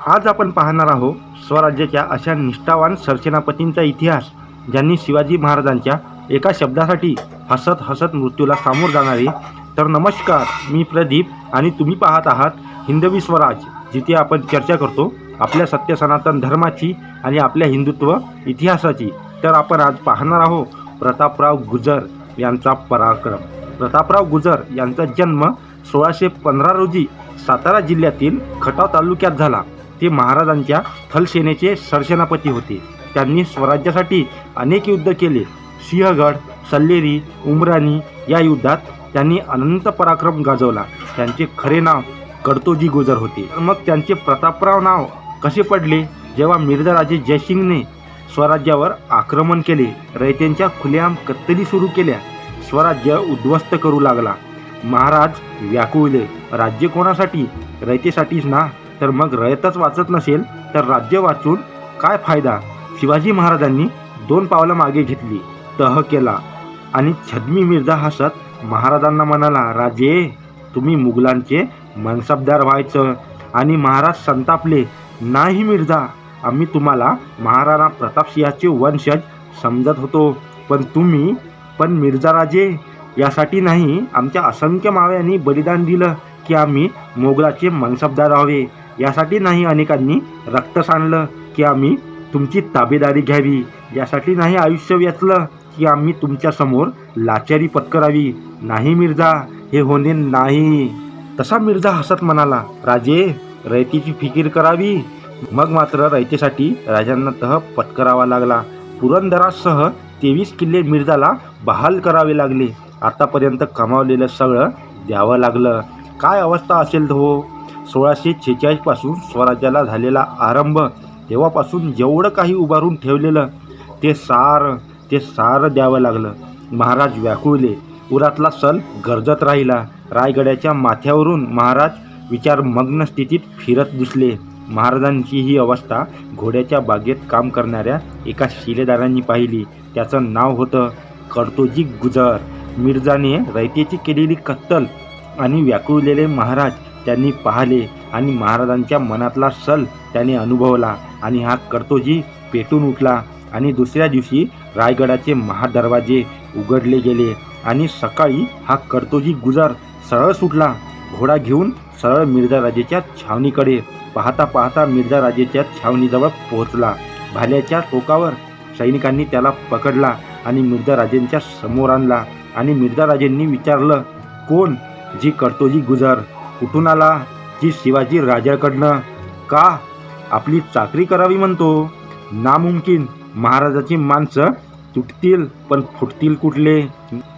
आज आपण पाहणार आहोत स्वराज्याच्या अशा निष्ठावान सरसेनापतींचा इतिहास ज्यांनी शिवाजी महाराजांच्या एका शब्दासाठी हसत हसत मृत्यूला सामोर जाणारे. तर नमस्कार मी प्रदीप आणि तुम्ही पाहत आहात हिंदवी स्वराज जिथे आपण चर्चा करतो आपल्या सत्य सनातन धर्माची आणि आपल्या हिंदुत्व इतिहासाची. तर आपण आज पाहणार आहोत प्रतापराव गुजर यांचा पराक्रम. प्रतापराव गुजर यांचा जन्म सोळाशे पंधरा रोजी सातारा जिल्ह्यातील खटाव तालुक्यात झाला. ते महाराजांच्या थलसेनेचे सरसेनापती होते. त्यांनी स्वराज्यासाठी अनेक युद्ध केले. सिंहगड सल्लेरी उमराणी या युद्धात त्यांनी अनंत पराक्रम गाजवला. त्यांचे खरे नाव कर्तोजी गुजर होते. मग त्यांचे प्रतापराव नाव कसे पडले? जेव्हा मिर्झाराजे जयसिंगने स्वराज्यावर आक्रमण केले रयतेंच्या खुलेआम कत्तली सुरू केल्या स्वराज्य उद्ध्वस्त करू लागला. महाराज व्याकुळले राज्य कोणासाठी? रयतेसाठीच ना? तर मग रयतच वाचत नसेल तर राज्य वाचून काय फायदा? शिवाजी महाराजांनी दोन पावलं मागे घेतली तह केला. आणि छदमी मिर्झा हसत महाराजांना म्हणाला राजे तुम्ही मुघलांचे मनसबदार व्हायचं आणि महाराज संतापले. नाही मिर्झा आम्ही तुम्हाला महाराणा प्रतापसिंहाचे वंशज समजत होतो. पण तुम्ही पण मिर्झा राजे यासाठी नाही आमच्या असंख्य माव्यांनी बलिदान दिलं की आम्ही मोगलाचे मनसबदार व्हावे. यासाठी नाही अनेकांनी रक्त सांडलं की आम्ही तुमची ताबेदारी घ्यावी. यासाठी नाही आयुष्य वेचलं की आम्ही तुमच्यासमोर लाचारी पत्करावी. नाही मिर्झा हे होणे नाही. तसा मिर्झा हसत म्हणाला राजे रयतीची फिकीर करावी. मग मात्र रयतेसाठी राजांना तह पत्करावा लागला. पुरंदरासह तेवीस किल्ले मिर्झाला बहाल करावे लागले. आतापर्यंत कमावलेलं सगळं द्यावं लागलं. काय अवस्था असेल तो सोळाशे छेचाळीसपासून स्वराज्याला झालेला आरंभ तेव्हापासून जेवढं काही उभारून ठेवलेलं ते सार ते सार द्यावं लागलं. महाराज व्याकुळले. उरातला सल गरजत राहिला. रायगडाच्या माथ्यावरून महाराज विचारमग्न स्थितीत फिरत दिसले. महाराजांची ही अवस्था घोड्याच्या बागेत काम करणाऱ्या एका शिलेदारांनी पाहिली. त्याचं नाव होतं कर्तोजी गुजर. मिर्जाने रयतेची केलेली कत्तल आणि व्याकुळलेले महाराज त्यांनी पाहिले आणि महाराजांच्या मनातला सल त्याने अनुभवला आणि हा कर्तोजी पेटून उठला आणि दुसऱ्या दिवशी रायगडाचे महादरवाजे उघडले गेले आणि सकाळी हा कर्तोजी गुजर सरळ सुटला. घोडा घेऊन सरळ मिर्जाराजेच्या छावणीकडे पाहता पाहता मिर्झा राजेच्या छावणीजवळ पोहोचला. भाल्याच्या टोकावर सैनिकांनी त्याला पकडला आणि मिर्जाराजेंच्या समोर आणला आणि मिर्जाराजेंनी विचारलं कोण? जी कर्तोजी गुजर. कुठून आला? जी शिवाजी राजाकडनं? का आपली चाकरी करावी म्हणतो? नामुमकिन महाराजाची माणसं तुटतील पण फुटतील कुठले?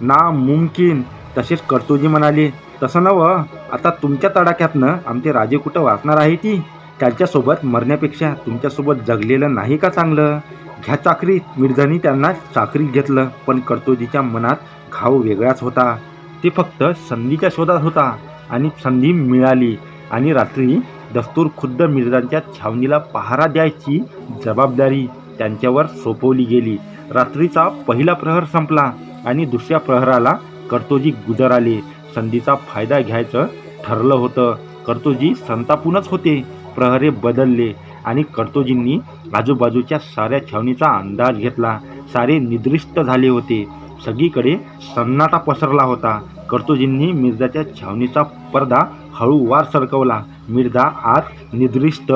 नामुमकिन तसेच कर्तोजी म्हणाले तसं नवं आता तुमच्या तडाख्यातनं आमचे राजे कुठं वाचणार आहे ती? त्यांच्यासोबत मरण्यापेक्षा तुमच्यासोबत जगलेलं नाही का चांगलं? घ्या चाकरीत मिर्झानी त्यांना चाकरीत घेतलं पण कर्तोजीच्या मनात घाव वेगळाच होता. ते फक्त संधीच्या शोधात होता. आणि संधी मिळाली. आणि रात्री दस्तूर खुद्द मिर्जांच्या छावणीला पहारा द्यायची जबाबदारी त्यांच्यावर सोपवली गेली. रात्रीचा पहिला प्रहर संपला आणि दुसऱ्या प्रहराला कर्तोजी गुजर आले. संधीचा फायदा घ्यायचं ठरलं होतं. कर्तोजी संतापूनच होते. प्रहरे बदलले आणि कर्तोजींनी आजूबाजूच्या साऱ्या छावणीचा अंदाज घेतला. सारे निद्रिस्त झाले होते. सगळीकडे सन्नाटा पसरला होता. कर्तुजींनी मिर्झाच्या छावणीचा पडदा हळूवार सरकवला. मिर्झा आत निद्रिस्त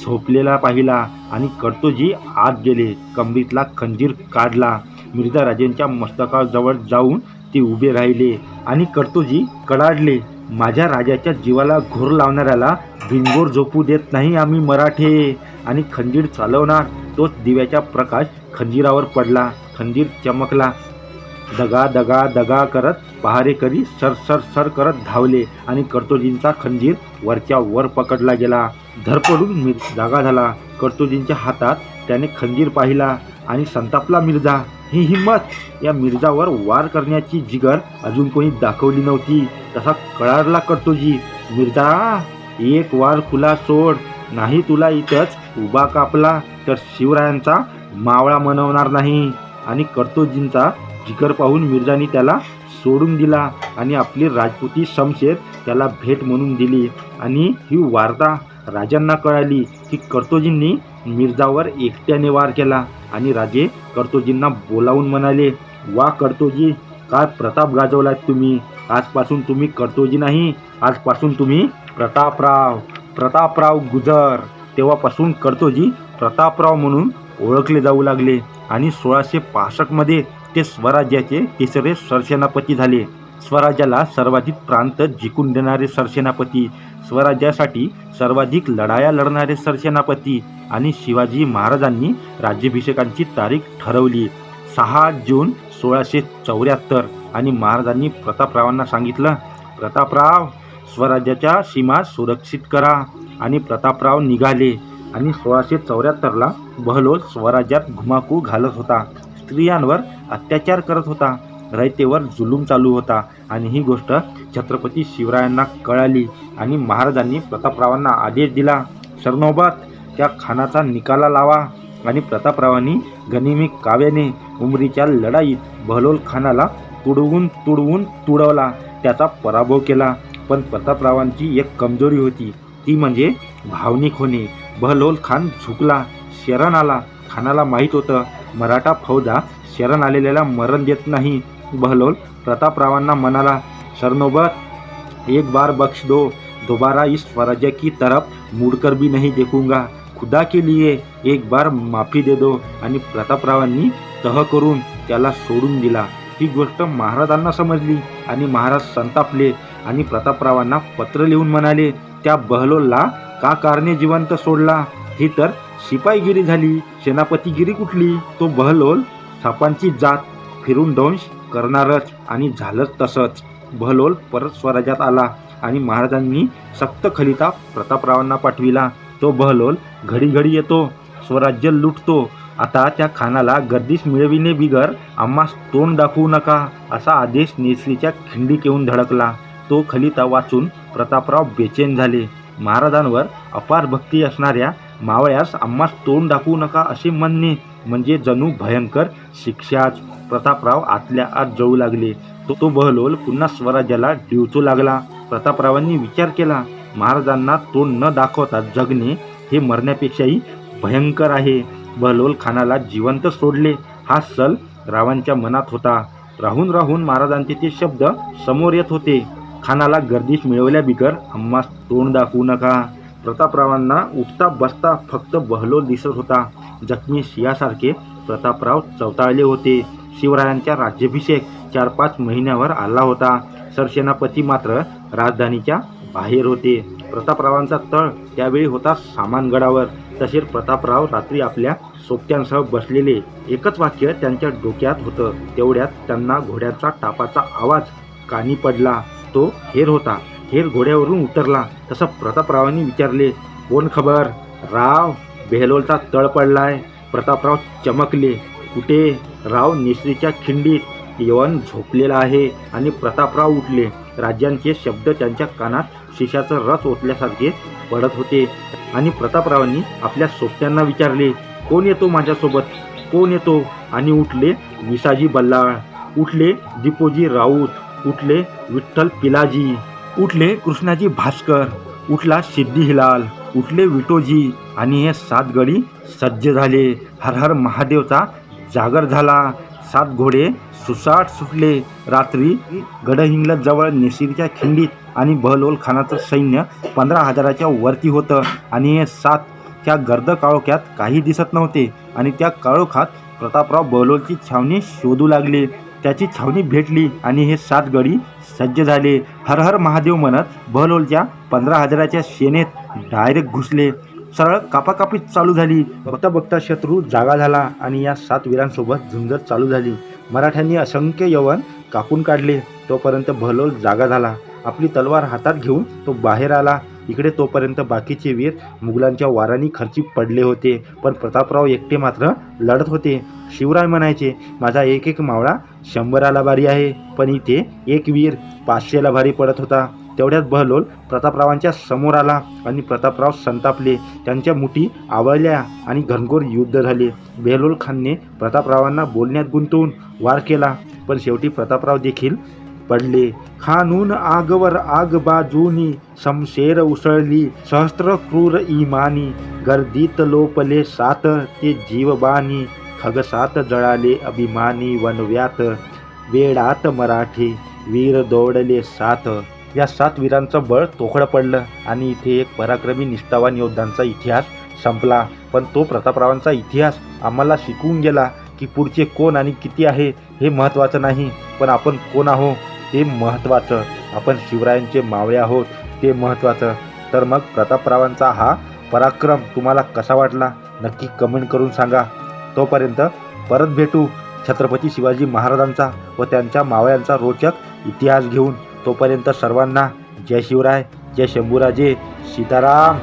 झोपलेला पाहिला आणि कर्तोजी आत गेले. कमरीतला खंजीर काढला. मिर्झा राजेंच्या मस्तकाजवळ जाऊन ते उभे राहिले आणि कर्तोजी कडाडले माझ्या राजाच्या जीवाला घोर लावणाऱ्याला बिनगोर झोपू देत नाही आम्ही मराठे. आणि खंजीर चालवणार तोच दिव्याचा प्रकाश खंजीरावर पडला. खंजीर चमकला. दगा दगा दगा करत पहारेकरी सर सर सर करत धावले आणि कर्तोजींचा खंजीर वरच्या वर पकडला गेला. धरपडून मिर जागा झाला. कर्तोजींच्या हातात त्याने खंजीर पाहिला आणि संतापला मिर्झा. ही हिंमत या मिर्झावर वार करण्याची जिगर अजून कोणी दाखवली नव्हती. तसा कळारला कर्तोजी मिर्झा एक वार खुला सोड. नाही तुला इथंच उभा कापला तर शिवरायांचा मावळा मनवणार नाही. आणि कर्तोजींचा जिकर पाहून मिर्झाने त्याला सोडून दिला आणि आपली राजपुती शमशेर त्याला भेट म्हणून दिली. आणि ही वार्ता राजांना कळाली की कर्तोजींनी मिर्झावर एकट्याने वार केला आणि राजे कर्तोजींना बोलावून म्हणाले वा कर्तोजी काय प्रताप गाजवलात तुम्ही? आजपासून तुम्ही कर्तोजी नाही आजपासून तुम्ही प्रतापराव प्रतापराव गुजर. तेव्हापासून कर्तोजी प्रतापराव म्हणून ओळखले जाऊ लागले आणि सोळाशे पासष्टमध्ये ते स्वराज्याचे तिसरे सरसेनापती झाले. स्वराज्याला सर्वाधिक प्रांत जिंकून देणारे सरसेनापती स्वराज्यासाठी सर्वाधिक लढाया लढणारे सरसेनापती आणि शिवाजी महाराजांनी राज्याभिषेकांची तारीख ठरवली. सहा जून सोळाशे चौऱ्याहत्तर आणि महाराजांनी प्रतापरावांना सांगितलं प्रतापराव स्वराज्याच्या सीमा सुरक्षित करा. आणि प्रतापराव निघाले आणि सोळाशे चौऱ्याहत्तरला बहलोल स्वराज्यात घुमाकू घालत होता. स्त्रियांवर अत्याचार करत होता. रयतेवर जुलूम चालू होता आणि ही गोष्ट छत्रपती शिवरायांना कळाली आणि महाराजांनी प्रतापरावांना आदेश दिला सरनोबत त्या खानाचा निकाला लावा. आणि प्रतापरावांनी गनिमी काव्याने उमरीच्या लढाईत बहलोल खानाला तुडवून तुडवून तुडवला त्याचा पराभव केला. पण प्रतापरावांची एक कमजोरी होती ती म्हणजे भावनिक होणे. बहलोल खान झुकला शरण आला खानाला माहीत होतं. मराठा फौजा शरण आलेल्याला मरण देत नाही. बहलोल प्रतापरावांना म्हणाला शरणोबत एक बार बख्श दो. दोबारा इस स्वराज्य की तरफ मुड़कर भी नहीं देखूंगा. खुदा के लिए एक बार माफी दे दो. आणि प्रतापरावांनी तह करून त्याला सोडून दिला. ही गोष्ट महाराजांना समजली आणि महाराज संतापले आणि प्रतापरावांना पत्र लिहून म्हणाले त्या बहलोलला का कारणे जिवंत सोडला? ही तर शिपाईगिरी झाली सेनापतीगिरी कुठली? तो बहलोल थापांची जात फिरून दंश करणारच आणि झालंच तसंच. बहलोल परत स्वराज्यात आला आणि महाराजांनी सक्त खलिता प्रतापरावांना पाठविला. तो बहलोल घडी घडी येतो स्वराज्य लुटतो. आता त्या खानाला गर्दीस मिळविणे बिगर आम्हास तोंड दाखवू नका असा आदेश नेसलीच्या खिंडीक येऊन धडकला. तो खलिता वाचून प्रतापराव बेचैन झाले. महाराजांवर अपार भक्ती असणाऱ्या मावळ्यास आम्हास तोंड दाखवू नका असे म्हणणे. म्हणजे जणू भयंकर शिक्षाच. प्रतापराव आतल्या आत जळू लागले. तो तो बहलोल पुन्हा स्वराज्याला डिवचू लागला. प्रतापरावांनी विचार केला महाराजांना तोंड न दाखवता जगणे हे मरण्यापेक्षाही भयंकर आहे. बहलोल खानाला जिवंत सोडले. हा सल रावांच्या मनात होता. राहून राहून महाराजांचे ते शब्द समोर येत होते. खानाला गर्दीस मिळवल्या बिगर आम्हास तोंड दाखवू नका. प्रतापरावांना उठता बसता फक्त बहलोल दिसत होता. जखमी सिंहासारखे प्रतापराव चवताळले होते. शिवरायांचा राज्याभिषेक चार पाच महिन्यावर आला होता. सरसेनापती मात्र राजधानीच्या बाहेर होते. प्रतापरावांचा तळ त्यावेळी होता सामानगडावर तसेच प्रतापराव रात्री आपल्या सोबत्यांसह बसलेले. एकच वाक्य त्यांच्या डोक्यात होतं. तेवढ्यात त्यांना घोड्याचा टापाचा आवाज कानी पडला. तो हेर होता. हेर घोड्यावरून उतरला. तसं प्रतापरावांनी विचारले कोण खबर? राव बेहलोलचा तळ पडलाय. प्रतापराव चमकले कुठे? राव नेसरीच्या खिंडीत. यवन झोपलेला आहे आणि प्रतापराव उठले. राज्यांचे शब्द त्यांच्या कानात शिशाचं रस ओतल्यासारखे पडत होते आणि प्रतापरावांनी आपल्या सोबत्यांना विचारले कोण येतो माझ्यासोबत? कोण येतो? आणि उठले विसाजी बल्लाळ. उठले दिपोजी राऊत. उठले विठ्ठल पिलाजी. उठले कृष्णाजी भास्कर उठला सिद्धी हिलाल उठले विटोजी आणि हे सात गडी सज्ज झाले. हर हर महादेवचा जागर झाला. सात घोडे सुसाट सुटले. रात्री गडहिंगला जवळ नेसिरीच्या खिंडीत आणि बहलोल खानाचं सैन्य पंधरा हजाराच्या वरती होतं आणि हे सात त्या गर्द काळोख्यात काही दिसत नव्हते आणि त्या काळोखात प्रतापराव बहलोलची छावणी शोधू लागले. त्याची छावणी भेटली आणि हे सात गडी सज्ज झाले. हर हर महादेव म्हणत बहलोलच्या पंधरा हजाराच्या सेनेत डायरेक्ट घुसले. सरळ कापाकापी चालू झाली. बघता बघता शत्रू जागा झाला आणि या सात वीरांसोबत झुंजत चालू झाली. मराठ्यांनी असंख्य यवन कापून काढले. तोपर्यंत बहलोल जागा झाला. आपली तलवार हातात घेऊन तो बाहेर आला. इकडे तोपर्यंत बाकीचे वीर मुघलांच्या वारांनी खर्ची पडले होते. पण प्रतापराव एकटे मात्र लढत होते. शिवराय म्हणायचे माझा एक एक मावळा शंभराला भारी आहे पण इथे एक वीर पाचशेला भारी पडत होता. तेवढ्यात बहलोल प्रतापरावांच्या समोर आला आणि प्रतापराव संतापले. त्यांच्या मुठी आवळल्या आणि घनघोर युद्ध झाले. बेहलोल खानने प्रतापरावांना बोलण्यात गुंतवून वार केला. पण शेवटी प्रतापराव देखील पडले. खानून आगवर आग बाजूनी समशेर उसळली सहस्त्र क्रूर इमानी गर्दीत लोपले सात ते जीवबानी खगसात जळाले अभिमानी वनव्यात वेडात मराठे वीर दौडले सात. या सात वीरांचं बळ तोकडं पडलं आणि इथे एक पराक्रमी निष्ठावान योद्धांचा इतिहास संपला. पण तो प्रतापरावांचा इतिहास आम्हाला शिकवून गेला की पुढचे कोण आणि किती आहे हे महत्त्वाचं नाही. पण आपण कोण आहो ते महत्त्वाचं. आपण शिवरायांचे मावळे आहोत ते महत्त्वाचं. तर मग प्रतापरावांचा हा पराक्रम तुम्हाला कसा वाटला? नक्की कमेंट करून सांगा. तोपर्यंत परत भेटू छत्रपती शिवाजी महाराजांचा व त्यांच्या मावळ्यांचा रोचक इतिहास घेऊन. तोपर्यंत सर्वांना जय शिवराय जय शंभूराजे सीताराम.